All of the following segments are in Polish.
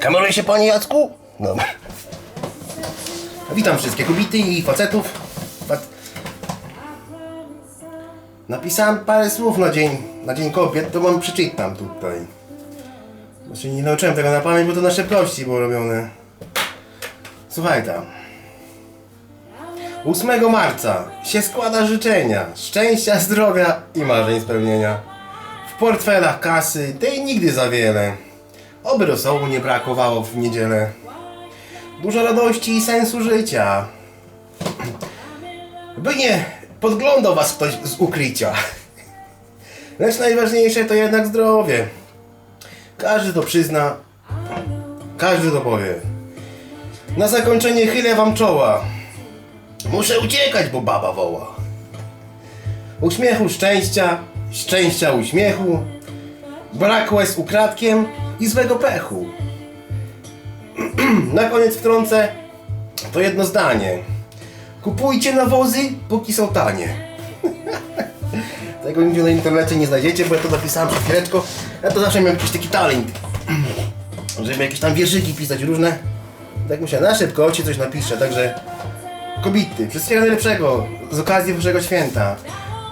Kameruje się panie Jacku? No. Witam wszystkie kobiety i facetów. Fac... Napisałem parę słów na dzień, na dzień kobiet, to wam przeczytam tutaj. Znaczy nie nauczyłem tego na pamięć, bo to na szybkości było robione. Słuchaj tam. 8 marca się składa życzenia szczęścia, zdrowia i marzeń spełnienia. W portfelach kasy, tej nigdy za wiele. Oby rosołu nie brakowało w niedzielę. Dużo radości i sensu życia. By nie podglądał was ktoś z ukrycia. Lecz najważniejsze to jednak zdrowie. Każdy to przyzna, każdy to powie. Na zakończenie chylę wam czoła. Muszę uciekać, bo baba woła. Uśmiechu szczęścia, szczęścia uśmiechu, brak łez ukradkiem i złego pechu. Na koniec wtrącę to jedno zdanie. Kupujcie nawozy, póki są tanie. Tego nigdzie na internecie nie znajdziecie, bo ja to napisałem przed chwileczką. Ja to zawsze miałem jakiś taki talent. Żeby jakieś tam wierszyki pisać różne. Tak myślę, na szybko ci coś napiszę, także kobiety, wszystkiego najlepszego z okazji Bożego Święta.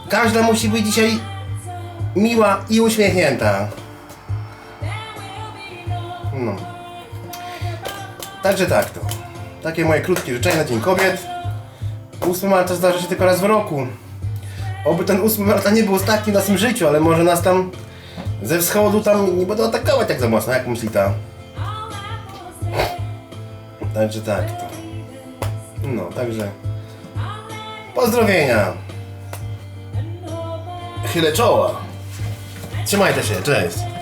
Każda musi być dzisiaj miła i uśmiechnięta. No. Także tak to. Takie moje krótkie życzenia na Dzień Kobiet. 8 marca zdarza się tylko raz w roku. Oby ten 8 marca nie był ostatni w naszym życiu, ale może nas tam ze wschodu tam nie będą atakować tak za mocno, jak myśli ta. Także tak to. No, także. Pozdrowienia. Chylę czoła. Trzymajcie się, cześć.